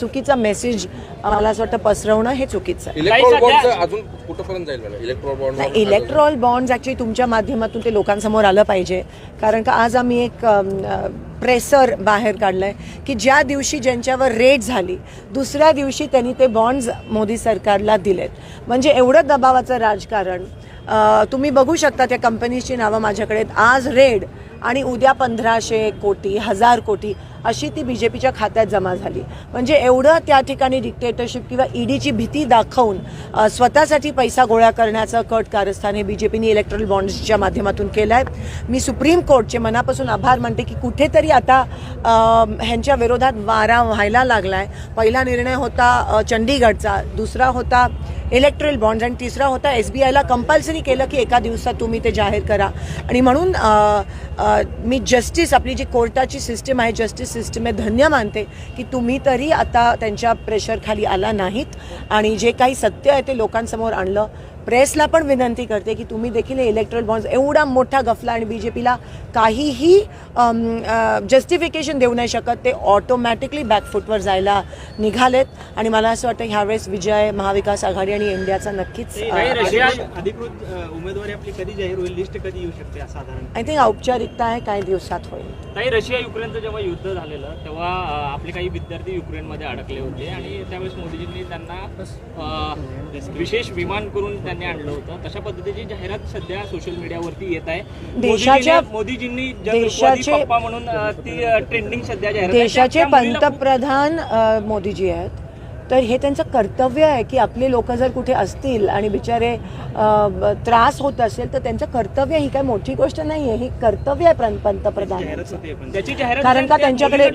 चुकीचा मेसेज मला असं वाटतं पसरवणं हे चुकीचं आहे. इलेक्ट्रॉल बॉन्डचं अजून कुठंपर्यंत जाईल मला इलेक्ट्रॉल बॉन्ड नाही इलेक्ट्रॉल बॉन्ड्स ॲक्च्युली तुमच्या माध्यमातून ते लोकांसमोर आलं पाहिजे. कारण का आज आम्ही एक प्रेसर बाहेर काढलं आहे की ज्या दिवशी ज्यांच्यावर रेट झाली दुसऱ्या दिवशी त्यांनी ते बॉन्ड्स मोदी सरकारला दिलेत. म्हणजे एवढं दबावाचं राजकारण तुम्ही बघू शकता त्या कंपनीची नावं माझ्याकडे. आज रेड आणि उद्या पंधराशे कोटी हजार कोटी अशी ती बी जे पीच्या खात्यात जमा झाली. म्हणजे एवढं त्या ठिकाणी डिक्टेटरशिप किंवा ईडीची भीती दाखवून स्वतःसाठी पैसा गोळा करण्याचं कट कारस्थान हे बी जे पीने इलेक्ट्रल बॉन्ड्सच्या माध्यमातून केलं आहे मी सुप्रीम कोर्टचे मनापासून आभार मानते की कुठेतरी आता ह्यांच्या विरोधात वारा व्हायला लागला आहे पहिला निर्णय होता चंडीगडचा दुसरा होता इलेक्ट्रल बॉन्ड्स आणि तिसरा होता एस बी आयला कंपल्सरी केलं की एका दिवसात तुम्ही ते जाहीर करा. आणि म्हणून मी जस्टिस आपली जी कोर्टाची सिस्टीम आहे जस्टिस सिस्टीम आहे. धन्य मानते की तुम्ही तरी आता त्यांच्या प्रेशरखाली आला नाहीत आणि जे काही सत्य आहे ते लोकांसमोर आणलं. प्रेसला पण विनंती करते की तुम्ही देखील हे इलेक्ट्रल बॉन्ड्स एवढा मोठा गफला आणि बी जे पीला काहीही जस्टिफिकेशन देऊ नाही शकत ते ऑटोमॅटिकली बॅकफूटवर जायला निघालेत. आणि मला असं वाटतं ह्यावेळेस विजय महाविकास आघाडी आणि इंडियाचा नक्कीच उमेदवारी आपली कधी जाहीर होईल लिस्ट कधी येऊ शकते साधारण? आय थिंक औपचारिकता आहे काही दिवसात होईल. काही रशिया युक्रेनचं जेव्हा युद्ध झालेलं तेव्हा आपले काही विद्यार्थी युक्रेनमध्ये अडकले होते. आणि त्यावेळेस मोदीजींनी त्यांना विशेष विमान करून त्यांनी आणलं होतं. तशा पद्धतीची जाहिरात सध्या सोशल मीडियावरती येत आहे. देशाच्या- मोदीजीने- देशाचे- म्हणून ती ट्रेंडिंग सध्या जाहिरात. देशाचे पंतप्रधान मोदीजी आहेत. तर हे त्यांचं कर्तव्य आहे की आपले लोक जर कुठे असतील आणि बिचारे त्रास होत असेल तर त्यांचं कर्तव्य ही काही मोठी गोष्ट नाही आहे ही कर्तव्य आहे प्र- पंतप्रधान कारण का त्या त्यांच्याकडे.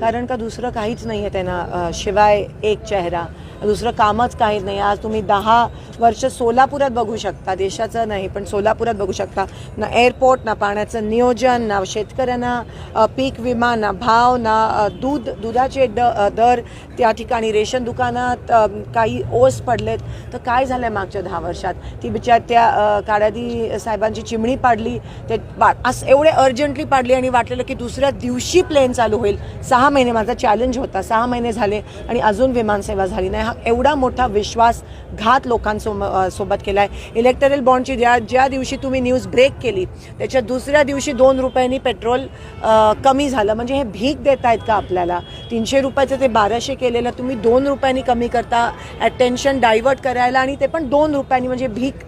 कारण का दुसरं काहीच नाही आहे त्यांना शिवाय एक चेहरा. दुसरं कामच काहीच नाही. आज तुम्ही दहा वर्ष सोलापुरात बघू शकता. देशाचं नाही पण सोलापुरात बघू शकता. ना एअरपोर्ट ना पाण्याचं नियोजन ना शेतकऱ्यांना पीक विमा ना भाव ना दूध दुधाचे द दर. त्या ठिकाणी रेशन दुकानात काही ओस पडलेत. तर काय झालं मागच्या दहा वर्षात? ती बिचार त्या अ, साहेबांची चिमणी पाडली ते बा असं एवढे अर्जंटली पाडली आणि वाटलेलं की दुसऱ्या दिवशी प्लेन चालू होईल. सहा महिने माझा चॅलेंज होता. सहा महिने झाले आणि अजून विमानसेवा झाली नाही. हा एवढा मोठा विश्वासघात लोकांसोब सोबत केला आहे इलेक्टरल बॉन्डची ज्या ज्या दिवशी तुम्ही न्यूज ब्रेक केली त्याच्या दुसऱ्या दिवशी दोन रुपयांनी पेट्रोल कमी झालं. म्हणजे हे भीक देत आहेत का आपल्याला? तीनशे रुपयाचं ते बाराशे केलेलं तुम्ही दोन रुपयांनी कमी करता अटेन्शन डायवर्ट करायला आणि ते पण दोन रुपयांनी म्हणजे भीक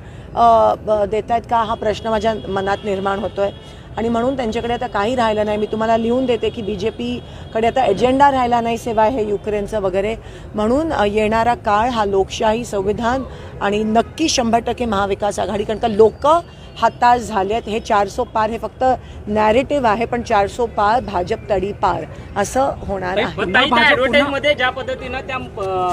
देत आहेत का? हा प्रश्न माझ्या मनात निर्माण होतो आहे आणि म्हणून त्यांच्याकडे आता काही राहिलं नाही. मी तुम्हाला लिहून देते की बी जे पीकडे आता एजेंडा राहिला नाही सेवा हे युक्रेनचं वगैरे. म्हणून येणारा काळ हा लोकशाही संविधान आणि नक्की शंभर टक्के महाविकास आघाडी कारण का लोक हताश झालेत हे चारसो पार हे फक्त नॅरेटिव्ह आहे पण चारसो पार भाजप तडी पार असं होणार आहे मध्ये ज्या पद्धतीनं त्या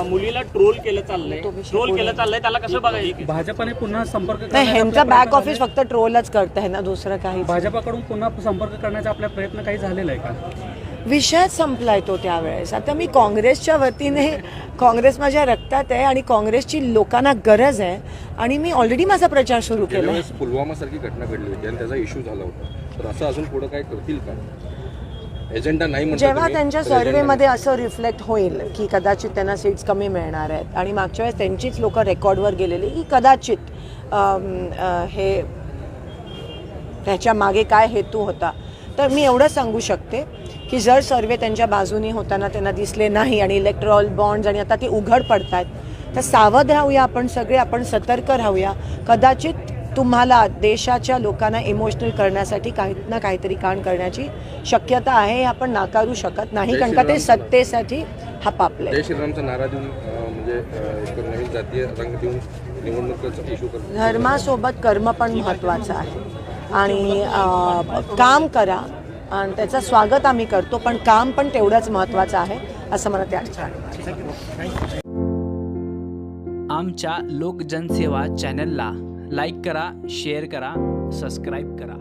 मुलीला ट्रोल केलं चाललंय ट्रोल. केलं चाललंय त्याला कसं बघायचं भाजपाने पुन्हा संपर्क नाही ह्यांचं बॅक ऑफिस? फक्त ट्रोलच करत आहे ना दुसरं काही भाजपाकडून पुन्हा संपर्क करण्याचा आपला प्रयत्न काही झालेला आहे का विषयच संपलाय तो त्यावेळेस. आता मी काँग्रेसच्या वतीने काँग्रेस माझ्या रक्तात आहे आणि काँग्रेसची लोकांना गरज आहे आणि मी ऑलरेडी माझा प्रचार सुरू केला वेळेस पुलवामा सारखी घटना घडली होती आणि त्याचा इश्यू झाला होता. तर असं अजून पुढे काय करतील का? एजेंडा नाही जेव्हा त्यांच्या सर्वेमध्ये असं रिफ्लेक्ट होईल की कदाचित त्यांना सीट्स कमी मिळणार आहेत आणि मागच्या वेळेस त्यांचीच लोक रेकॉर्डवर गेलेली की कदाचित हे त्याच्यामागे काय हेतू होता. तर मी एवढं सांगू शकते. की जर सर्वे त्यांच्या बाजूने होताना त्यांना दिसले नाही आणि इलेक्ट्रॉल बॉन्ड्स आणि आता ते उघड पडतात तर सावध राहूया आपण सगळे आपण सतर्क राहूया. कदाचित तुम्हाला देशाच्या लोकांना इमोशनल करण्यासाठी काही ना काहीतरी कांड करण्याची शक्यता आहे हे आपण नाकारू शकत नाही कारण का ते. सत्तेसाठी हपापले जय श्रीरामचा नारा देऊन म्हणजे एक नवीन जातीय रंग देऊन इश्यू करतो. धर्मासोबत कर्म पण महत्त्वाचं आहे. आणि काम करा आणि त्याचं स्वागत आम्ही करतो पण काम पण तेवढंच महत्त्वाचं आहे असं मला त्या ठिकाणी आमच्या लोकजनसेवा चॅनलला लाईक करा शेअर करा सबस्क्राईब करा.